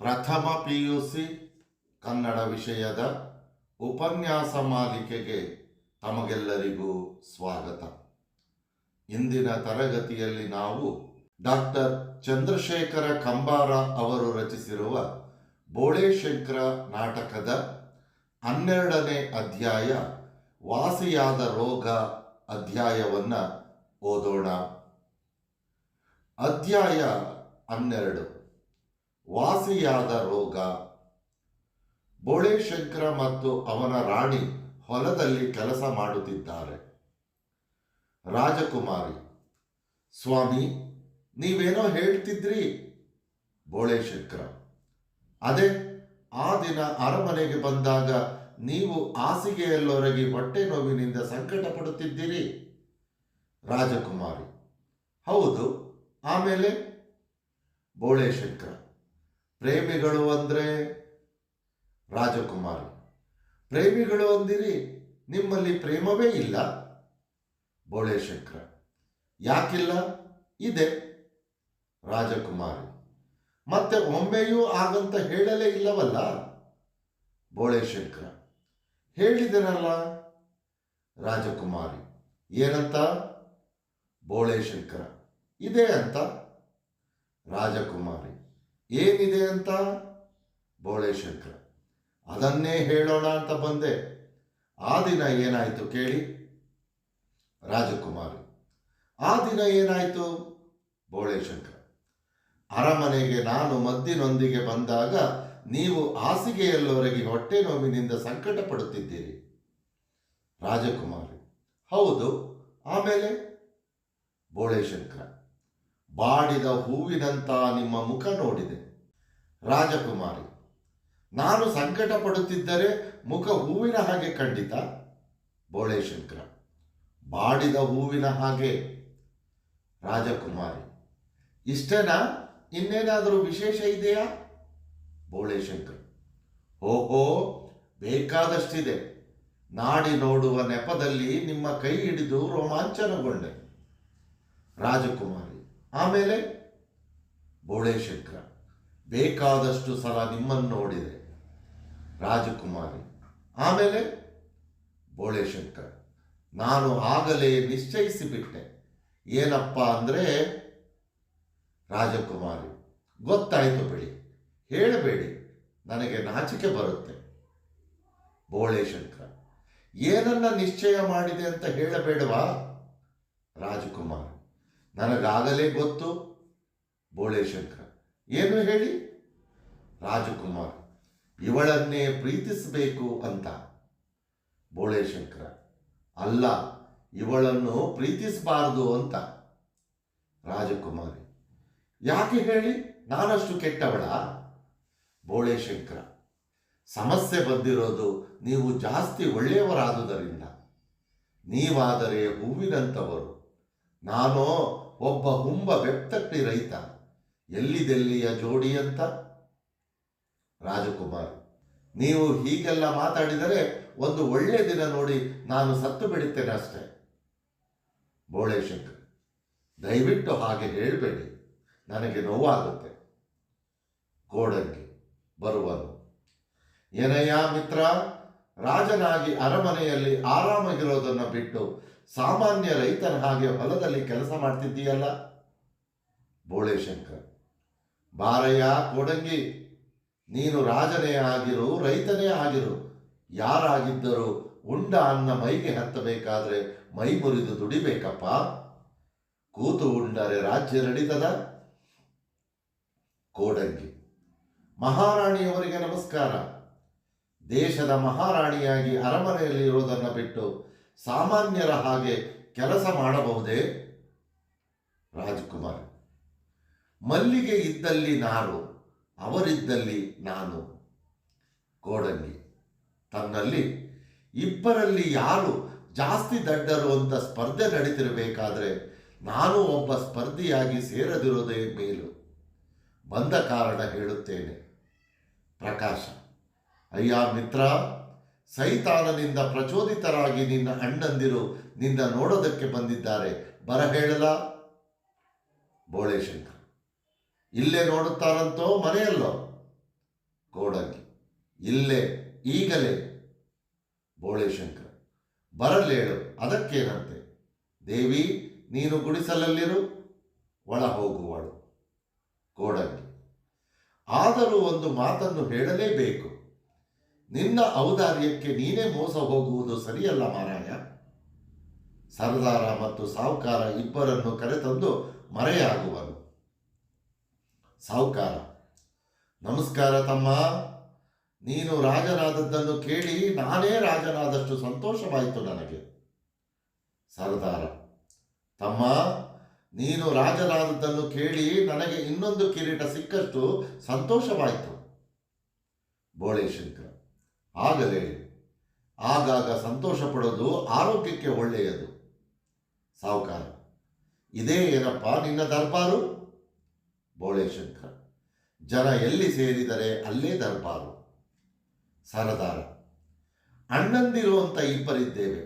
ಪ್ರಥಮ P U C Kannada ವಿಷಯದ ಉಪನ್ಯಾಸ ಮಾಲಿಕೆಗೆ ತಮಗೆಲ್ಲರಿಗೂ ಸ್ವಾಗತ. ಇಂದಿನ ತರಗತಿಯಲ್ಲಿ ನಾವು ಡಾಕ್ಟರ್ ಚಂದ್ರಶೇಖರ ಕಂಬಾರ ಅವರು ರಚಿಸಿರುವ ಬೋಳೇಶಂಕರ ನಾಟಕದ ಹನ್ನೆರಡನೇ ಅಧ್ಯಾಯ ವಾಸಿಯಾದ ರೋಗ ಅಧ್ಯಾಯವನ್ನು ಓದೋಣ. ಅಧ್ಯಾಯ ಹನ್ನೆರಡು. ವಾಸಿಯಾದ ರೋಗ, ಬೋಳೇಶಂಕರ ಮತ್ತು ಅವನ ರಾಣಿ ಹೊಲದಲ್ಲಿ ಕೆಲಸ ಮಾಡುತ್ತಿದ್ದಾರೆ. ರಾಜಕುಮಾರಿ, ಸ್ವಾಮಿ, ನೀವೇನೋ ಹೇಳ್ತಿದ್ರಿ? ಬೋಳೇಶಂಕರ, ಅದೇ, ಆ ದಿನ ಅರಮನೆಗೆ ಬಂದಾಗ ನೀವು ಹಾಸಿಗೆಯಲ್ಲೊರಗಿ ಹೊಟ್ಟೆ ನೋವಿನಿಂದ ಸಂಕಟ ಪಡುತ್ತಿದ್ದೀರಿ ರಾಜಕುಮಾರಿ, ಹೌದು, ಆಮೇಲೆ? ಬೋಳೇಶಂಕರ ಪ್ರೇಮಿಗಳು ಅಂದ್ರೆ ರಾಜಕುಮಾರಿ. ಪ್ರೇಮಿಗಳು ಅಂದಿರಿ, ನಿಮ್ಮಲ್ಲಿ ಪ್ರೇಮವೇ ಇಲ್ಲ. ಬೋಳೇಶಂಕರ ಯಾಕಿಲ್ಲ? ಇದೆ. ರಾಜಕುಮಾರಿ, ಮತ್ತೆ ಒಮ್ಮೆಯೂ ಆಗಂತ ಹೇಳಲೇ ಇಲ್ಲವಲ್ಲ? ಬೋಳೇಶಂಕರ ಹೇಳಿದನಲ್ಲ ರಾಜಕುಮಾರಿ, ಏನಂತ? ಬೋಳೇಶಂಕರ ಇದೆ ಅಂತ. ರಾಜಕುಮಾರಿ ಏನಿದೆ ಅಂತ? ಬೋಳೇಶಂಕರ. ಅದನ್ನೇ ಹೇಳೋಣ ಅಂತ ಬಂದೆ. ಆ ದಿನ ಏನಾಯಿತು ಕೇಳಿ? ರಾಜಕುಮಾರಿ. ಆ ದಿನ ಏನಾಯಿತು? ಬೋಳೇಶಂಕರ. ಅರಮನೆಗೆ ನಾನು ಮದ್ದಿನೊಂದಿಗೆ ಬಂದಾಗ ನೀವು ಹಾಸಿಗೆಯಲ್ಲವರೆಗೆ ಹೊಟ್ಟೆ ನೋವಿನಿಂದ ಸಂಕಟ ಪಡುತ್ತಿದ್ದೀರಿ ರಾಜಕುಮಾರಿ. ಹೌದು. ಆಮೇಲೆ? ಬೋಳೇಶಂಕರ. ಬಾಡಿದ ಹೂವಿನಂತ ನಿಮ್ಮ ಮುಖ ನೋಡಿದೆ. ರಾಜಕುಮಾರಿ, ನಾನು ಸಂಕಟ ಪಡುತ್ತಿದ್ದರೆ ಮುಖ ಹೂವಿನ ಹಾಗೆ ಖಂಡಿತ. ಬೋಳೇಶಂಕರ, ಬಾಡಿದ ಹೂವಿನ ಹಾಗೆ. ರಾಜಕುಮಾರಿ, ಇಷ್ಟೇನಾ? ಇನ್ನೇನಾದರೂ ವಿಶೇಷ ಇದೆಯಾ? ಬೋಳೇಶಂಕರ್, ಓಹೋ, ಬೇಕಾದಷ್ಟಿದೆ. ನಾಡಿ ನೋಡುವ ನೆಪದಲ್ಲಿ ನಿಮ್ಮ ಕೈ ಹಿಡಿದು ರೋಮಾಂಚನಗೊಂಡೆ. ರಾಜಕುಮಾರಿ ಆಮೇಲೆ ಬೋಳೆ ಶಂಕರ ಬೇಕಾದಷ್ಟು ಸಲ ನಿಮ್ಮನ್ನು ನೋಡಿದೆ ರಾಜಕುಮಾರಿ. ಆಮೇಲೆ ಬೋಳೆ ಶಂಕರ ನಾನು ಆಗಲೇ ನಿಶ್ಚಯಿಸಿಬಿಟ್ಟೆ. ಏನಪ್ಪ ಅಂದರೆ, ರಾಜಕುಮಾರಿ, ಗೊತ್ತಾಯಿತು ಬಿಡಿ, ಹೇಳಬೇಡಿ, ನನಗೆ ನಾಚಿಕೆ ಬರುತ್ತೆ. ಬೋಳೆ ಶಂಕರ ಏನನ್ನ ನಿಶ್ಚಯ ಮಾಡಿದೆ ಅಂತ ಹೇಳಬೇಡವಾ? ರಾಜಕುಮಾರ್ ನನಗಾಗಲೇ ಗೊತ್ತು, ಬೋಳೇಶಂಕರ. ಏನು ಹೇಳಿ? ರಾಜಕುಮಾರ್, ಇವಳನ್ನೇ ಪ್ರೀತಿಸಬೇಕು ಅಂತ. ಬೋಳೇಶಂಕರ, ಅಲ್ಲ, ಇವಳನ್ನು ಪ್ರೀತಿಸಬಾರದು ಅಂತ. ರಾಜಕುಮಾರಿ, ಯಾಕೆ ಹೇಳಿ? ನಾನಷ್ಟು ಕೆಟ್ಟವಳ? ಬೋಳೇಶಂಕರ, ಸಮಸ್ಯೆ ಬಂದಿರೋದು ನೀವು ಜಾಸ್ತಿ ಒಳ್ಳೆಯವರಾದುದರಿಂದ. ನೀವಾದರೆ ಹೂವಿನಂಥವರು ನಾನೋ ಒಬ್ಬ ಹುಂಬ ಬೆಪ್ತಟ್ಟಿ ರೈತ. ಎಲ್ಲಿದೆಲ್ಲಿಯ ಜೋಡಿ ಅಂತ? ರಾಜಕುಮಾರ್, ನೀವು ಹೀಗೆಲ್ಲ ಮಾತಾಡಿದರೆ ಒಂದು ಒಳ್ಳೆ ದಿನ ನೋಡಿ ನಾನು ಸತ್ತು ಬಿಡುತ್ತೇನೆ ಅಷ್ಟೇ. ಬೋಳೇಶಂಕರ್ ದಯವಿಟ್ಟು ಹಾಗೆ ಹೇಳಬೇಡಿ, ನನಗೆ ನೋವಾಗುತ್ತೆ. ಕೋಡಂಗಿ ಬರುವನು ಏನಯ್ಯ ಮಿತ್ರ, ರಾಜನಾಗಿ ಅರಮನೆಯಲ್ಲಿ ಆರಾಮಾಗಿರೋದನ್ನು ಬಿಟ್ಟು ಸಾಮಾನ್ಯ ರೈತನ ಹಾಗೆ ಹೊಲದಲ್ಲಿ ಕೆಲಸ ಮಾಡ್ತಿದ್ದೀಯಲ್ಲ? ಬೋಳೇಶಂಕರ್. ಬಾರಯ್ಯ, ಕೋಡಂಗಿ, ನೀನು ರಾಜನೇ ಆಗಿರು, ರೈತನೇ ಆಗಿರು. ಯಾರಾಗಿದ್ದರೂ ಉಂಡ ಅನ್ನ ಮೈಗೆ ಹತ್ತಬೇಕಾದ್ರೆ ಮೈ ಮುರಿದು ದುಡಿಬೇಕಪ್ಪ. ಕೂತು ಉಂಡರೆ ರಾಜ್ಯ ನಡೀತದ? ಕೋಡಂಗಿ. ಮಹಾರಾಣಿಯವರಿಗೆ ನಮಸ್ಕಾರ. ದೇಶದ ಮಹಾರಾಣಿಯಾಗಿ ಅರಮನೆಯಲ್ಲಿ ಇರುವುದನ್ನು ಬಿಟ್ಟು ಸಾಮಾನ್ಯರ ಹಾಗೆ ಕೆಲಸ ಮಾಡಬಹುದೇ? ರಾಜ್ಕುಮಾರ್, ಮಲ್ಲಿಗೆ ಇದ್ದಲ್ಲಿ ನಾನು, ಅವರಿದ್ದಲ್ಲಿ ನಾನು. ಕೋಡಂಗಿ, ತನ್ನಲ್ಲಿ ಇಬ್ಬರಲ್ಲಿ ಯಾರು ಜಾಸ್ತಿ ದಡ್ಡರು ಅಂತ ಸ್ಪರ್ಧೆ ನಡೀತಿರಬೇಕಾದ್ರೆ ನಾನು ಒಬ್ಬ ಸ್ಪರ್ಧಿಯಾಗಿ ಸೇರದಿರೋದೇ ಮೇಲು. ಬಂದ ಕಾರಣ ಹೇಳುತ್ತೇನೆ. ಪ್ರಕಾಶ, ಅಯ್ಯ ಮಿತ್ರ ಸೈತಾನನಿಂದ ಪ್ರಚೋದಿತರಾಗಿ ನಿನ್ನ ಅಣ್ಣಂದಿರು ನಿನ್ನ ನೋಡೋದಕ್ಕೆ ಬಂದಿದ್ದಾರೆ. ಬರ ಹೇಳಲ ಬೋಳೇಶಂಕರ್ ಇಲ್ಲೇ ನೋಡುತ್ತಾರಂತೋ ಮನೆಯಲ್ಲೋ? ಗೋಡಂಗಿ ಇಲ್ಲೇ, ಈಗಲೇ? ಬೋಳೇಶಂಕರ್ ಬರಲೇಳು ಅದಕ್ಕೇನಂತೆ? ದೇವಿ, ನೀನು ಗುಡಿಸಲಲ್ಲಿರು, ಒಳ ಹೋಗುವಳು. ಗೋಡಂಗಿ ಆದರೂ ಒಂದು ಮಾತನ್ನು ಹೇಳಲೇಬೇಕು. ನಿನ್ನ ಔದಾರ್ಯಕ್ಕೆ ನೀನೇ ಮೋಸ ಹೋಗುವುದು ಸರಿಯಲ್ಲ ಮಾರಾಯ. ಸರ್ದಾರ ಮತ್ತು ಸಾಹುಕಾರ ಇಬ್ಬರನ್ನು ಕರೆತಂದು ಮರೆಯಾಗುವನು ಸಾಹುಕಾರ, ನಮಸ್ಕಾರ ತಮ್ಮ. ನೀನು ರಾಜನಾದದ್ದನ್ನು ಕೇಳಿ ನಾನೇ ರಾಜನಾದಷ್ಟು ಸಂತೋಷವಾಯಿತು ನನಗೆ. ಸರದಾರ, ತಮ್ಮ, ನೀನು ರಾಜನಾದದ್ದನ್ನು ಕೇಳಿ ನನಗೆ ಇನ್ನೊಂದು ಕಿರೀಟ ಸಿಕ್ಕಷ್ಟು ಸಂತೋಷವಾಯಿತು. ಬೋಳೇಶಂಕರ ಆಗಲೇ ಆಗಾಗ ಸಂತೋಷ ಪಡೋದು ಆರೋಗ್ಯಕ್ಕೆ ಒಳ್ಳೆಯದು. ಸಾವುಕಾರ ಇದೇ ಏನಪ್ಪ ನಿನ್ನ ದರ್ಬಾರು? ಬೋಳೇಶಂಕರ, ಜನ ಎಲ್ಲಿ ಸೇರಿದರೆ ಅಲ್ಲೇ ದರ್ಬಾರು? ಸರದಾರ ಅಣ್ಣಂದಿರು ಅಂತ ಇಬ್ಬರಿದ್ದೇವೆ.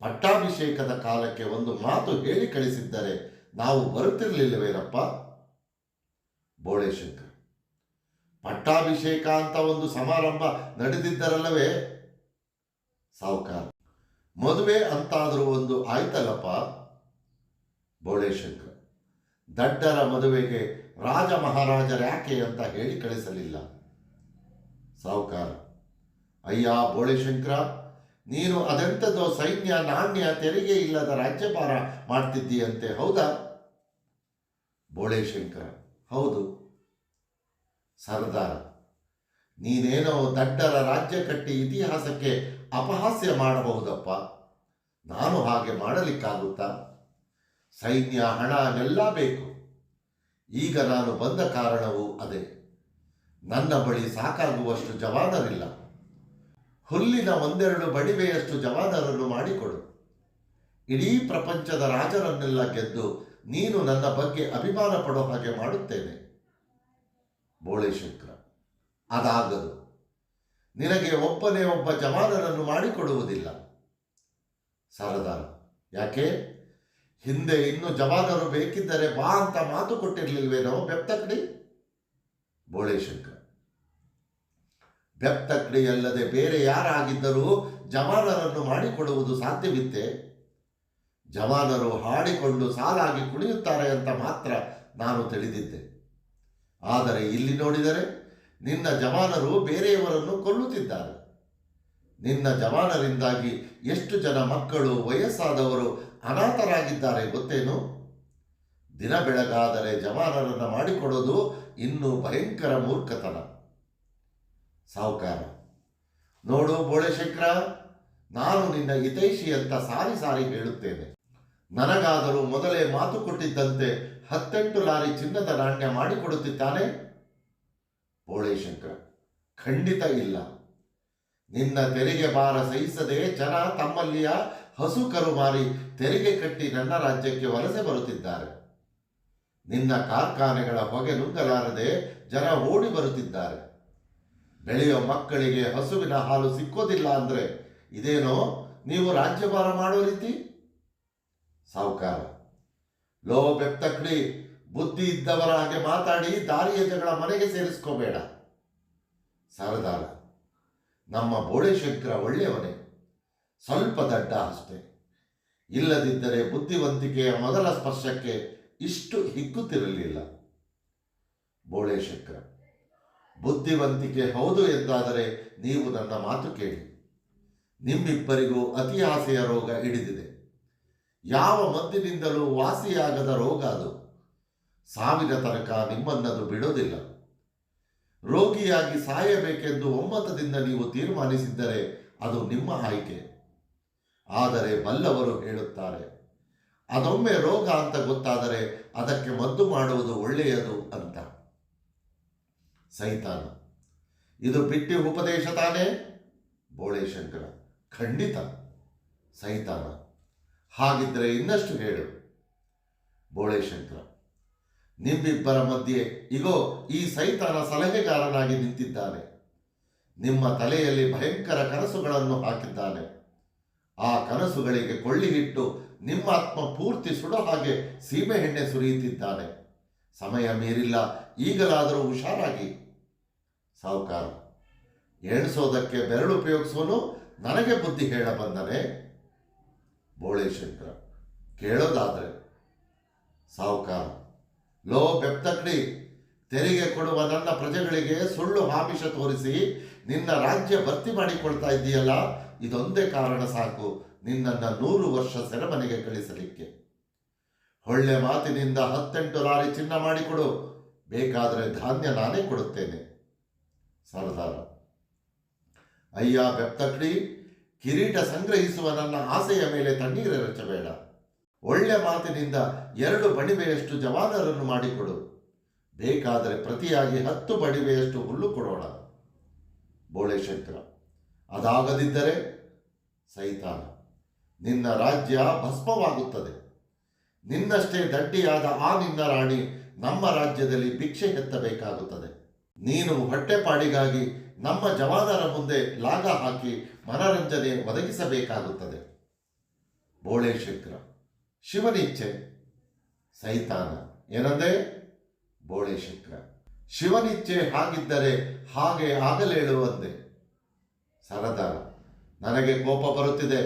ಪಟ್ಟಾಭಿಷೇಕದ ಕಾಲಕ್ಕೆ ಒಂದು ಮಾತು ಹೇಳಿ ಕಳಿಸಿದ್ದರೆ ನಾವು ಬರುತ್ತಿರಲಿಲ್ಲವೇನಪ್ಪ? ಬೋಳೇಶಂಕರ್ ಪಟ್ಟಾಭಿಷೇಕ ಅಂತ ಒಂದು ಸಮಾರಂಭ ನಡೆದಿದ್ದರಲ್ಲವೇ? ಸಾವುಕಾರ. ಮದುವೆ ಅಂತಾದರೂ ಒಂದು ಆಯ್ತಲ್ಲಪ್ಪ? ಬೋಳೇಶಂಕರ್ ದಡ್ಡರ ಮದುವೆಗೆ ರಾಜ ಮಹಾರಾಜರ ಯಾಕೆ ಅಂತ ಹೇಳಿ ಕಳಿಸಲಿಲ್ಲ. ಸಾವುಕಾರ. ಅಯ್ಯ ಬೋಳೇಶಂಕರ ನೀನು ಅದೆಂಥದೋ ಸೈನ್ಯ ನಾಣ್ಯ ತೆರಿಗೆ ಇಲ್ಲದ ರಾಜ್ಯಭಾರ ಮಾಡ್ತಿದ್ದೀಯಂತೆ, ಹೌದಾ? ಬೋಳೇಶಂಕರ ಹೌದು. ಸರ್ದಾರ ನೀನೇನೋ ದಡ್ಡರ ರಾಜ್ಯ ಕಟ್ಟಿ ಇತಿಹಾಸಕ್ಕೆ ಅಪಹಾಸ್ಯ ಮಾಡಬಹುದಪ್ಪ. ನಾನು ಹಾಗೆ ಮಾಡಲಿಕ್ಕಾಗುತ್ತಾ? ಸೈನ್ಯ, ಹಣ, ಎಲ್ಲ ಬೇಕು. ಈಗ ನಾನು ಬಂದ ಕಾರಣವೂ ಅದೇ. ನನ್ನ ಬಳಿ ಸಾಕಾಗುವಷ್ಟು ಜವಾನರಿಲ್ಲ. ಹುಲ್ಲಿನ ಒಂದೆರಡು ಬಡಿವೆಯಷ್ಟು ಜವಾನರನ್ನು ಮಾಡಿಕೊಡು. ಇಡೀ ಪ್ರಪಂಚದ ರಾಜರನ್ನೆಲ್ಲ ಗೆದ್ದು ನೀನು ನನ್ನ ಬಗ್ಗೆ ಅಭಿಮಾನ ಪಡೋ ಹಾಗೆ ಮಾಡುತ್ತೇನೆ. ಬೋಳೇಶಂಕರ ಅದಾಗದು. ನಿನಗೆ ಒಬ್ಬನೇ ಒಬ್ಬ ಜವಾನರನ್ನು ಮಾಡಿಕೊಡುವುದಿಲ್ಲ. ಸರದಾರ, ಯಾಕೆ? ಹಿಂದೆ ಇನ್ನು ಜವಾನರು ಬೇಕಿದ್ದರೆ ಬಾ ಅಂತ ಮಾತು ಕೊಟ್ಟಿರ್ಲಿಲ್ವೇನೋ ಬೆಪ್ತಕಡಿ ಬೋಳೇಶಂಕರ ಬೆಪ್ತಕ್ಡಿ ಅಲ್ಲದೆ ಬೇರೆ ಯಾರಾಗಿದ್ದರೂ ಜವಾನರನ್ನು ಮಾಡಿಕೊಡುವುದು ಸಾಧ್ಯವಿತ್ತೆ. ಜವಾನರು ಹಾಡಿಕೊಂಡು ಸಾಲಾಗಿ ಕುಣಿಯುತ್ತಾರೆ ಅಂತ ಮಾತ್ರ ನಾನು ತಿಳಿದಿದ್ದೆ. ಆದರೆ ಇಲ್ಲಿ ನೋಡಿದರೆ ನಿನ್ನ ಜವಾನರು ಬೇರೆಯವರನ್ನು ಕೊಲ್ಲುತ್ತಿದ್ದಾರೆ. ನಿನ್ನ ಜವಾನರಿಂದಾಗಿ ಎಷ್ಟು ಜನ ಮಕ್ಕಳು ವಯಸ್ಸಾದವರು ಅನಾಥರಾಗಿದ್ದಾರೆ ಗೊತ್ತೇನು? ದಿನ ಬೆಳಗಾದರೆ ಜವಾನರನ್ನು ಮಾಡಿಕೊಡೋದು ಇನ್ನೂ ಭಯಂಕರ ಮೂರ್ಖತನ. ಸಾಹುಕಾರ, ನೋಡು ಬೋಳಶಂಕರ ನಾನು ನಿನ್ನ ಹಿತೈಷಿ ಅಂತ ಸಾರಿ ಸಾರಿ ಹೇಳುತ್ತೇನೆ. ನನಗಾದರೂ ಮೊದಲೇ ಮಾತು ಕೊಟ್ಟಿದ್ದಂತೆ ಹತ್ತೆಂಟು ಲಾರಿ ಚಿನ್ನದ ನಾಣ್ಯ ಮಾಡಿಕೊಡುತ್ತಿದ್ದಾನೆ ಬೋಳೇಶಂಕರ. ಖಂಡಿತ ಇಲ್ಲ. ನಿನ್ನ ತೆರಿಗೆ ಭಾರ ಸಹಿಸದೆ ಜನ ತಮ್ಮಲ್ಲಿಯ ಹಸು ಕರು ಮಾರಿ ತೆರಿಗೆ ಕಟ್ಟಿ ನನ್ನ ರಾಜ್ಯಕ್ಕೆ ವಲಸೆ ಬರುತ್ತಿದ್ದಾರೆ. ನಿನ್ನ ಕಾರ್ಖಾನೆಗಳ ಹೊಗೆ ನುಂಗಲಾರದೆ ಜನ ಓಡಿ ಬರುತ್ತಿದ್ದಾರೆ. ಬೆಳೆಯೋ ಮಕ್ಕಳಿಗೆ ಹಸುವಿನ ಹಾಲು ಸಿಕ್ಕೋದಿಲ್ಲ ಅಂದ್ರೆ ಇದೇನೋ ನೀವು ರಾಜ್ಯಭಾರ ಮಾಡೋ ರೀತಿ? ಸಾವುಕಾರ. ಲೋ ಬೆಪ್ತಕ್ಡಿ ಬುದ್ಧಿ ಇದ್ದವರ ಹಾಗೆ ಮಾತಾಡಿ, ದಾರಿಯ ಜಗಳ ಮನೆಗೆ ಸೇರಿಸ್ಕೋಬೇಡ. ಸರದಾರ, ನಮ್ಮ ಬೋಳೇಶಂಕರ ಒಳ್ಳೆಯವನೇ. ಸ್ವಲ್ಪ ದಡ್ಡ ಅಷ್ಟೇ. ಇಲ್ಲದಿದ್ದರೆ ಬುದ್ಧಿವಂತಿಕೆಯ ಮೊದಲ ಸ್ಪರ್ಶಕ್ಕೆ ಇಷ್ಟು ಹಿಗ್ಗುತ್ತಿರಲಿಲ್ಲ ಬೋಳೇಶಂಕರ, ಬುದ್ಧಿವಂತಿಕೆ ಹೌದು ಎಂದಾದರೆ ನೀವು ನನ್ನ ಮಾತು ಕೇಳಿ. ನಿಮ್ಮಿಬ್ಬರಿಗೂ ಅತಿ ಆಸೆಯ ರೋಗ ಹಿಡಿದಿದೆ. ಯಾವ ಮದ್ದಿನಿಂದಲೂ ವಾಸಿಯಾಗದ ರೋಗ ಅದು. ಸಾವಿನ ತನಕ ನಿಮ್ಮನ್ನದು ಬಿಡೋದಿಲ್ಲ. ರೋಗಿಯಾಗಿ ಸಾಯಬೇಕೆಂದು ಒಮ್ಮತದಿಂದ ನೀವು ತೀರ್ಮಾನಿಸಿದ್ದರೆ ಅದು ನಿಮ್ಮ ಆಯ್ಕೆ. ಆದರೆ ಬಲ್ಲವರು ಹೇಳುತ್ತಾರೆ, ಅದೊಮ್ಮೆ ರೋಗ ಅಂತ ಗೊತ್ತಾದರೆ ಅದಕ್ಕೆ ಮದ್ದು ಮಾಡುವುದು ಒಳ್ಳೆಯದು ಅಂತ. ಸೈತಾನ, ಇದು ಬಿಟ್ಟಿ ಉಪದೇಶ ತಾನೇ? ಬೋಳೇಶಂಕರ, ಖಂಡಿತ. ಸೈತಾನ ಹಾಗಿದ್ರೆ ಇನ್ನಷ್ಟು ಹೇಳು. ಬೋಳೇಶಂಕರ ನಿಮ್ಮಿಬ್ಬರ ಮಧ್ಯೆ ಇಗೋ, ಈ ಸೈತಾನ ಸಲಹೆಗಾರನಾಗಿ ನಿಂತಿದ್ದಾನೆ. ನಿಮ್ಮ ತಲೆಯಲ್ಲಿ ಭಯಂಕರ ಕನಸುಗಳನ್ನು ಹಾಕಿದ್ದಾನೆ. ಆ ಕನಸುಗಳಿಗೆ ಕೊಳ್ಳಿಗಿಟ್ಟು ನಿಮ್ಮ ಆತ್ಮ ಪೂರ್ತಿ ಸುಡೋ ಹಾಗೆ ಸೀಮೆ ಎಣ್ಣೆ ಸುರಿಯುತ್ತಿದ್ದಾನೆ. ಸಮಯ ಮೀರಿಲ್ಲ, ಈಗಲಾದರೂ ಹುಷಾರಾಗಿ. ಸಾವುಕಾರ ಎಣಿಸೋದಕ್ಕೆ ಬೆರಳು ಉಪಯೋಗಿಸೋನು? ನನಗೆ ಬುದ್ಧಿ ಹೇಳ ಬಂದನೆ ಬೋಳೇಶಂಕರ ಕೇಳೋದಾದರೆ ಸಾವುಕಾರ. ಲೋ ಬೆಪ್ತಕ್ಡಿ, ತೆರಿಗೆ ಕೊಡುವ ನನ್ನ ಪ್ರಜೆಗಳಿಗೆ ಸುಳ್ಳು ಆಮಿಷ ತೋರಿಸಿ ನಿನ್ನ ರಾಜ್ಯ ಭರ್ತಿ ಮಾಡಿಕೊಳ್ತಾ ಇದ್ದೀಯಲ್ಲ, ಇದೊಂದೇ ಕಾರಣ ಸಾಕು ನಿನ್ನನ್ನು ನೂರು ವರ್ಷ ಸೆರೆಮನೆಗೆ ಕಳಿಸಲಿಕ್ಕೆ. ಒಳ್ಳೆ ಮಾತಿನಿಂದ ಹತ್ತೆಂಟು ಲಾರಿ ಚಿನ್ನ ಮಾಡಿಕೊಡು, ಬೇಕಾದರೆ ಧಾನ್ಯ ನಾನೇ ಕೊಡುತ್ತೇನೆ. ಸರದಾರ ಅಯ್ಯ ಬೆಪ್ತಕ್ಡಿ ಕಿರೀಟ ಸಂಗ್ರಹಿಸುವ ನನ್ನ ಆಸೆಯ ಮೇಲೆ ತಣ್ಣೀರೆರಚಬೇಡ ಒಳ್ಳೆ ಮಾತಿನಿಂದ ಎರಡು ಬಡಿವೆಯಷ್ಟು ಜವಾನರನ್ನು ಮಾಡಿಕೊಡು. ಬೇಕಾದರೆ ಪ್ರತಿಯಾಗಿ ಹತ್ತು ಬಡಿವೆಯಷ್ಟು ಹುಲ್ಲು ಕೊಡೋಣ. ಬೋಳೇಶಂಕರ ಅದಾಗದಿದ್ದರೆ ಸೈತಾನ, ನಿನ್ನ ರಾಜ್ಯ ಭಸ್ಮವಾಗುತ್ತದೆ. ನಿನ್ನಷ್ಟೇ ದಡ್ಡಿಯಾದ ಆ ನಿನ್ನ ರಾಣಿ ನಮ್ಮ ರಾಜ್ಯದಲ್ಲಿ ಭಿಕ್ಷೆ ಎತ್ತಬೇಕಾಗುತ್ತದೆ. ನೀನು ಹೊಟ್ಟೆಪಾಡಿಗಾಗಿ ನಮ್ಮ ಜವಾನರ ಮುಂದೆ ಲಾಗ ಹಾಕಿ ಮನರಂಜನೆ ಒದಗಿಸಬೇಕಾಗುತ್ತದೆ. ಬೋಳೆ ಬೋಳೇಶಂಕರ ಶಿವನಿಚ್ಛೆ ಸೈತಾನ. ಏನಂದೆ? ಬೋಳೇಶಂಕರ ಶಿವನಿಚ್ಛೆ ಹಾಗಿದ್ದರೆ ಹಾಗೆ ಆಗಲೇಳುವಂದೆ ಸರದಾರ ನನಗೆ ಕೋಪ ಬರುತ್ತಿದೆ.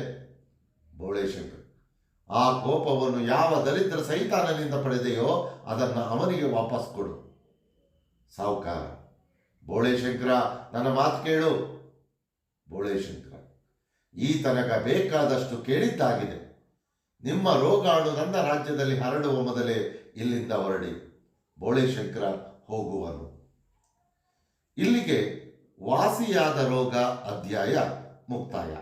ಬೋಳೇಶಂಕರ್ ಆ ಕೋಪವನ್ನು ಯಾವ ದರಿದ್ರ ಸೈತಾನನಿಂದ ಪಡೆದೆಯೋ ಅದನ್ನು ಅವನಿಗೆ ವಾಪಸ್ ಕೊಡು. ಸಾವುಕಾರ. ಬೋಳೇಶಂಕರ, ನನ್ನ ಮಾತು ಕೇಳು. ಬೋಳೇಶಂಕರ, ಈ ತನಕ ಬೇಕಾದಷ್ಟು ಕೇಳಿದ್ದಾಗಿದೆ. ನಿಮ್ಮ ರೋಗಾಣು ನನ್ನ ರಾಜ್ಯದಲ್ಲಿ ಹರಡುವ ಮೊದಲೇ ಇಲ್ಲಿಂದ ಹೊರಡಿ. ಬೋಳೇಶಂಕರ ಹೋಗುವನು. ಇಲ್ಲಿಗೆ ವಾಸಿಯಾದ ರೋಗ ಅಧ್ಯಾಯ ಮುಕ್ತಾಯ.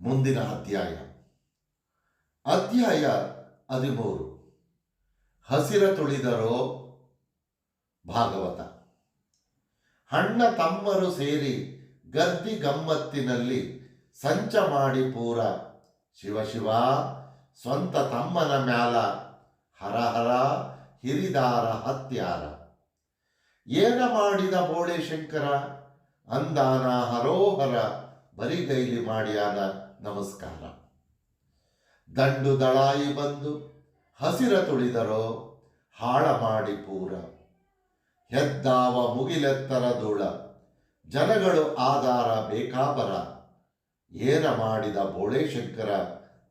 ಮುಂದಿನ ಅಧ್ಯಾಯ. ಅಧ್ಯಾಯ ಹದಿಮೂರು. ಹಸಿರ ತುಳಿದರೋ ಭಾಗವತ. ಹಣ್ಣ ತಮ್ಮರು ಸೇರಿ ಗದ್ದಿ ಗಮ್ಮತ್ತಿನಲ್ಲಿ ಸಂಚ ಮಾಡಿ ಪೂರ. ಶಿವ ಶಿವ, ಸ್ವಂತ ತಮ್ಮನ ಮ್ಯಾಲ ಹರ ಹರ ಹಿರಿದಾರ ಹತ್ಯಾರ. ಏನ ಮಾಡಿದ ಬೋಳೆ ಶಂಕರ? ಅಂದಾನ ಹರೋಹರ ಬರಿಗೈಲಿ ಮಾಡ್ಯಾನ ನಮಸ್ಕಾರ. ದಂಡು ದಳಾಯಿ ಬಂದು ಹಸಿರ ತುಳಿದರೋ ಹಾಳ ಮಾಡಿ ಪೂರ. ಹೆದ್ದಾವ ಮುಗಿಲೆತ್ತರ ಧೂಳ. ಜನಗಳು ಆಧಾರ ಬೇಕಾಬರ. ಏನ ಮಾಡಿದ ಬೋಳೇಶಂಕರ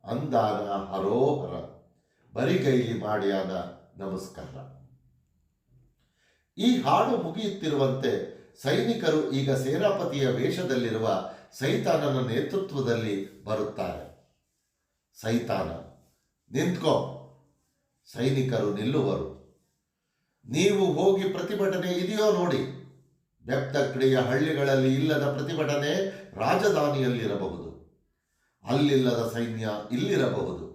ಅಂದಾನ ಹರೋಹರ. ಬರಿಗೈಲಿ ಮಾಡಿಯಾದ ನಮಸ್ಕಾರ. ಈ ಹಾಡು ಮುಗಿಯುತ್ತಿರುವಂತೆ ಸೈನಿಕರು ಈಗ ಸೇನಾಪತಿಯ ವೇಷದಲ್ಲಿರುವ ಸೈತಾನನ ನೇತೃತ್ವದಲ್ಲಿ ಬರುತ್ತಾರೆ. ಸೈತಾನ, ನಿಂತ್ಕೋ. ಸೈನಿಕರು ನಿಲ್ಲುವರು. ನೀವು ಹೋಗಿ ಪ್ರತಿಭಟನೆ ಇದೆಯೋ ನೋಡಿ. ಬೆಪ್ತಕ್ರಿಯ ಹಳ್ಳಿಗಳಲ್ಲಿ ಇಲ್ಲದ ಪ್ರತಿಭಟನೆ ರಾಜಧಾನಿಯಲ್ಲಿರಬಹುದು. ಅಲ್ಲಿಲ್ಲದ ಸೈನ್ಯ ಇಲ್ಲಿರಬಹುದು.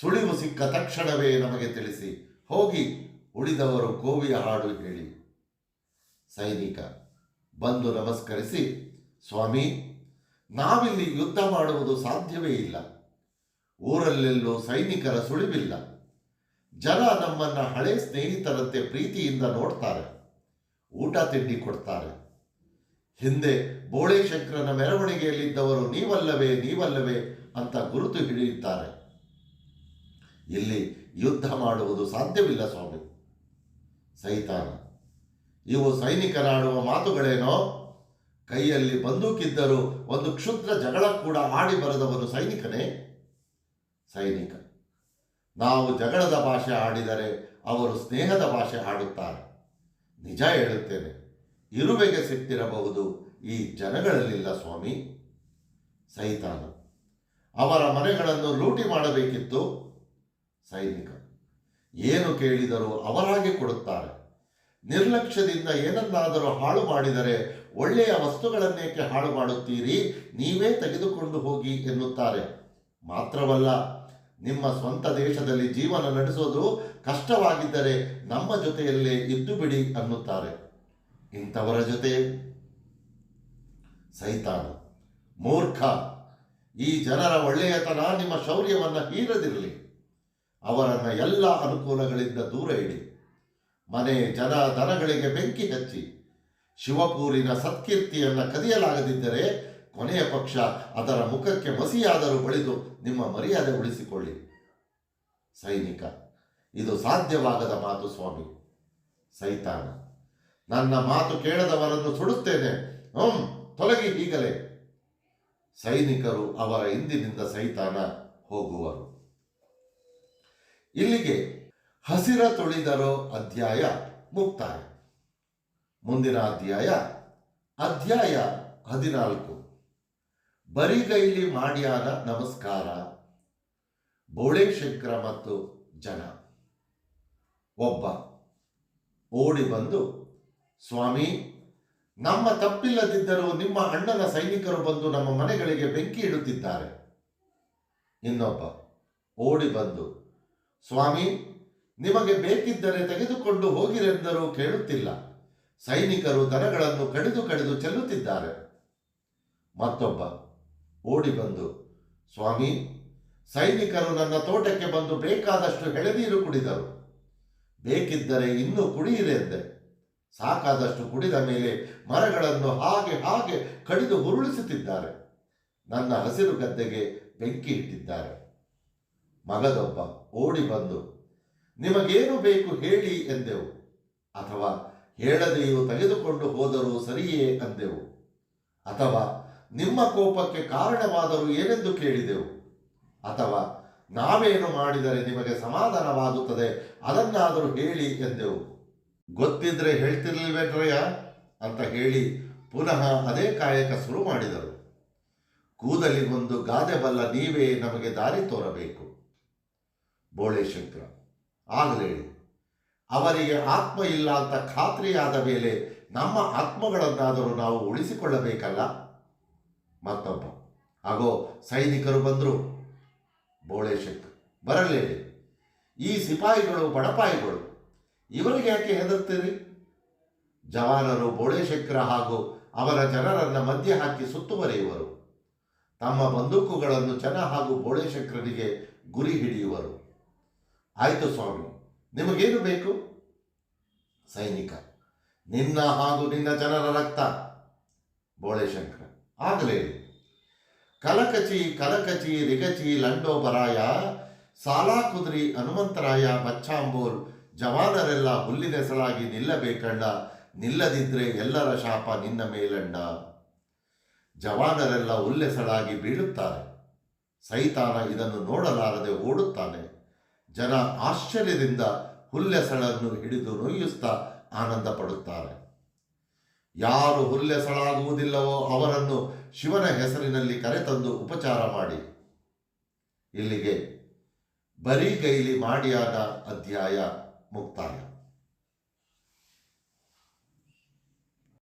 ಸುಳಿವು ಸಿಕ್ಕ ತಕ್ಷಣವೇ ನಮಗೆ ತಿಳಿಸಿ. ಹೋಗಿ ಉಳಿದವರು ಕೋವಿಯ ಹಾಡು ಹೇಳಿ. ಸೈನಿಕ, ಬಂದು ನಮಸ್ಕರಿಸಿ, ಸ್ವಾಮಿ, ನಾವಿಲ್ಲಿ ಯುದ್ಧ ಮಾಡುವುದು ಸಾಧ್ಯವೇ ಇಲ್ಲ. ಊರಲ್ಲೆಲ್ಲೂ ಸೈನಿಕರ ಸುಳಿವಿಲ್ಲ. ಜನ ನಮ್ಮನ್ನು ಹಳೆ ಸ್ನೇಹಿತರಂತೆ ಪ್ರೀತಿಯಿಂದ ನೋಡ್ತಾರೆ. ಊಟ ತಿಂಡಿ ಕೊಡ್ತಾರೆ. ಹಿಂದೆ ಬೋಳೇಶಂಕರನ ಮೆರವಣಿಗೆಯಲ್ಲಿದ್ದವರು, ನೀವಲ್ಲವೇ ನೀವಲ್ಲವೇ ಅಂತ ಗುರುತು ಹಿಡಿಯುತ್ತಾರೆ. ಇಲ್ಲಿ ಯುದ್ಧ ಮಾಡುವುದು ಸಾಧ್ಯವಿಲ್ಲ ಸ್ವಾಮಿ. ಸೈತಾನ, ಇವು ಸೈನಿಕರಾಡುವ ಮಾತುಗಳೇನೋ? ಕೈಯಲ್ಲಿ ಬಂದೂಕಿದ್ದರೂ ಒಂದು ಕ್ಷುದ್ರ ಜಗಳ ಕೂಡ ಆಡಿ ಬರೆದವನು ಸೈನಿಕನೇ? ಸೈನಿಕ ನಾವು ಜಗಳದ ಭಾಷೆ ಆಡಿದರೆ ಅವರು ಸ್ನೇಹದ ಭಾಷೆ ಆಡುತ್ತಾರೆ ನಿಜ ಹೇಳುತ್ತೇನೆ, ಇರುವೆಗೆ ಸಿಕ್ಕಿರಬಹುದು ಈ ಜನಗಳಲ್ಲಿಲ್ಲ ಸ್ವಾಮಿ. ಸೈತಾನ, ಅವರ ಮನೆಗಳನ್ನು ಲೂಟಿ ಮಾಡಬೇಕಿತ್ತು. ಸೈನಿಕ, ಏನು ಕೇಳಿದರೂ ಅವರಾಗೆ ಕೊಡುತ್ತಾರೆ. ನಿರ್ಲಕ್ಷ್ಯದಿಂದ ಏನನ್ನಾದರೂ ಹಾಳು ಮಾಡಿದರೆ ಒಳ್ಳೆಯ ವಸ್ತುಗಳನ್ನೇಕೆ ಹಾಳು ಮಾಡುತ್ತೀರಿ ನೀವೇ ತೆಗೆದುಕೊಂಡು ಹೋಗಿ ಎನ್ನುತ್ತಾರೆ. ಮಾತ್ರವಲ್ಲ ನಿಮ್ಮ ಸ್ವಂತ ದೇಶದಲ್ಲಿ ಜೀವನ ನಡೆಸೋದು ಕಷ್ಟವಾಗಿದ್ದರೆ ನಮ್ಮ ಜೊತೆಯಲ್ಲೇ ಇದ್ದು ಬಿಡಿ ಅನ್ನುತ್ತಾರೆ. ಇಂಥವರ ಜೊತೆ ಸೈತಾನ. ಮೂರ್ಖ. ಈ ಜನರ ಒಳ್ಳೆಯತನ ನಿಮ್ಮ ಶೌರ್ಯವನ್ನು ಹೀರದಿರಲಿ. ಅವರನ್ನು ಎಲ್ಲ ಅನುಕೂಲಗಳಿಂದ ದೂರ ಇಡಿ. ಮನೆ, ಜನ, ದನಗಳಿಗೆ ಬೆಂಕಿ ಹಚ್ಚಿ. ಶಿವಪೂರಿನ ಸತ್ಕೀರ್ತಿಯನ್ನು ಕದಿಯಲಾಗದಿದ್ದರೆ ಕೊನೆಯ ಪಕ್ಷ ಅದರ ಮುಖಕ್ಕೆ ಮಸಿಯಾದರೂ ಬಳಿದು ನಿಮ್ಮ ಮರ್ಯಾದೆ ಉಳಿಸಿಕೊಳ್ಳಿ. ಸೈನಿಕ, ಇದು ಸಾಧ್ಯವಾಗದ ಮಾತು ಸ್ವಾಮಿ. ಸೈತಾನ, ನನ್ನ ಮಾತು ಕೇಳದವರನ್ನು ಸುಡುತ್ತೇನೆ. ಹ್ಞೂ ತೊಲಗಿ ಈಗಲೇ. ಸೈನಿಕರು ಅವರ ಹಿಂದಿನಿಂದ ಸೈತಾನ ಹೋಗುವರು. ಇಲ್ಲಿಗೆ ಹಸಿರ ತುಳಿದರೋ ಅಧ್ಯಾಯ ಮುಕ್ತಾಯ. ಮುಂದಿನ ಅಧ್ಯಾಯ ಅಧ್ಯಾಯ ಹದಿನಾಲ್ಕು. ಬರಿಗೈಲಿ ಮಾಡಿಯಾದ ನಮಸ್ಕಾರ, ಬೋಳೇಶಂಕರ ಮತ್ತು ಜನ. ಒಬ್ಬ ಓಡಿ ಬಂದು, ಸ್ವಾಮಿ, ನಮ್ಮ ತಪ್ಪಿಲ್ಲದಿದ್ದರೂ ನಿಮ್ಮ ಅಣ್ಣನ ಸೈನಿಕರು ಬಂದು ನಮ್ಮ ಮನೆಗಳಿಗೆ ಬೆಂಕಿ ಇಡುತ್ತಿದ್ದಾರೆ. ಇನ್ನೊಬ್ಬ ಓಡಿ ಬಂದು, ಸ್ವಾಮಿ, ನಿಮಗೆ ಬೇಕಿದ್ದರೆ ತೆಗೆದುಕೊಂಡು ಹೋಗಿರೆಂದರೂ ಕೇಳುತ್ತಿಲ್ಲ. ಸೈನಿಕರು ದನಗಳನ್ನು ಕಡಿದು ಕಡಿದು ಚೆಲ್ಲುತ್ತಿದ್ದಾರೆ. ಮತ್ತೊಬ್ಬ ಓಡಿ ಬಂದು, ಸ್ವಾಮಿ, ಸೈನಿಕರು ನನ್ನ ತೋಟಕ್ಕೆ ಬಂದು ಬೇಕಾದಷ್ಟು ಎಳೆನೀರು ಕುಡಿದರು. ಬೇಕಿದ್ದರೆ ಇನ್ನೂ ಕುಡಿಯಿರಿ ಎಂದೆ. ಸಾಕಾದಷ್ಟು ಕುಡಿದ ಮೇಲೆ ಮರಗಳನ್ನು ಹಾಗೆ ಹಾಗೆ ಕಡಿದು ಉರುಳಿಸುತ್ತಿದ್ದಾರೆ ನನ್ನ ಹಸಿರು ಗದ್ದೆಗೆ ಬೆಂಕಿ ಇಟ್ಟಿದ್ದಾರೆ. ಮಗದೊಬ್ಬ ಓಡಿ ಬಂದು, ನಿಮಗೇನು ಬೇಕು ಹೇಳಿ ಎಂದೆವು. ಅಥವಾ ಹೇಳದೆಯೂ ತೆಗೆದುಕೊಂಡು ಹೋದರೂ ಸರಿಯೇ ಅಂದೆವು. ಅಥವಾ ನಿಮ್ಮ ಕೋಪಕ್ಕೆ ಕಾರಣವಾದರೂ ಏನೆಂದು ಕೇಳಿದೆವು? ಅಥವಾ ನಾವೇನು ಮಾಡಿದರೆ ನಿಮಗೆ ಸಮಾಧಾನವಾಗುತ್ತದೆ? ಅದನ್ನಾದರೂ ಹೇಳಿ ಎಂದೆವು. ಗೊತ್ತಿದ್ರೆ ಹೇಳ್ತಿರ್ಲಿಲ್ವೇಟ್ರಯ್ಯ ಅಂತ ಹೇಳಿ ಪುನಃ ಅದೇ ಕಾಯಕ ಶುರು ಮಾಡಿದರು. ಕೂದಲಿಗೊಂದು ಗಾದೆ ಬಲ್ಲ ನೀವೇ ನಮಗೆ ದಾರಿ ತೋರಬೇಕು. ಬೋಳೇಶಂಕರ ಆಗಲೇಳಿ ಅವರಿಗೆ ಆತ್ಮ ಇಲ್ಲ ಅಂತ ಖಾತ್ರಿಯಾದ ಮೇಲೆ ನಮ್ಮ ಆತ್ಮಗಳನ್ನಾದರೂ ನಾವು ಉಳಿಸಿಕೊಳ್ಳಬೇಕಲ್ಲ? ಮತ್ತೊಬ್ಬ. ಹಾಗೋ ಸೈನಿಕರು ಬಂದರು. ಬೋಳೇಶಂಕರ್ ಬರಲೇ. ಈ ಸಿಪಾಯಿಗಳು ಬಡಪಾಯಿಗಳು. ಇವರಿಗೆ ಯಾಕೆ ಹೆದರ್ತೀರಿ? ಜವಾನರು ಬೋಳೇಶಂಕರ ಹಾಗೂ ಅವರ ಜನರನ್ನು ಮಧ್ಯೆ ಹಾಕಿ ಸುತ್ತುವರೆಯುವರು. ತಮ್ಮ ಬಂದೂಕುಗಳನ್ನು ಜನ ಹಾಗೂ ಬೋಳೇಶಕ್ರನಿಗೆ ಗುರಿ ಹಿಡಿಯುವರು. ಆಯಿತು ಸ್ವಾಮಿ. ನಿಮಗೇನು ಬೇಕು? ಸೈನಿಕ. ನಿನ್ನ ಹಾಗೂ ನಿನ್ನ ಜನರ ರಕ್ತ. ಬೋಳೇಶಂಕರ ಆಗಲೇ. ಕಲಕಚಿ ಕಲಕಚಿ, ರಿಗಚಿ ಲಂಡೋಬರಾಯ ಸಾಲಾ ಕುದುರಿ, ಹನುಮಂತರಾಯ ಬಚ್ಚಾಂಬೋಲ್ ಜವಾನರೆಲ್ಲ ಹುಲ್ಲಿನೆಸಲಾಗಿ ನಿಲ್ಲಬೇಕಣ್ಣ ನಿಲ್ಲದಿದ್ರೆ ಎಲ್ಲರ ಶಾಪ ನಿನ್ನ ಮೇಲಣ್ಣ ಜವಾನರೆಲ್ಲ ಹುಲ್ಲೆಸಳಾಗಿ ಬೀಳುತ್ತಾರೆ. ಸೈತಾನ ಇದನ್ನು ನೋಡಲಾರದೆ ಓಡುತ್ತಾನೆ. ಜನ ಆಶ್ಚರ್ಯದಿಂದ ಹುಲ್ಲೆಸಳನ್ನು ಹಿಡಿದು ನೊಯ್ಯುಸ್ತಾ ಆನಂದ ಪಡುತ್ತಾರೆ ಯಾರು ಹುಲ್ಲೆಸಳಾಗುವುದಿಲ್ಲವೋ ಅವರನ್ನು ಶಿವನ ಹೆಸರಿನಲ್ಲಿ ಕರೆತಂದು ಉಪಚಾರ ಮಾಡಿ. ಇಲ್ಲಿಗೆ ಬರಿಗೈಲಿ ಮಾಡಿಯಾದ ಅಧ್ಯಾಯ ಮುಕ್ತಾಯ.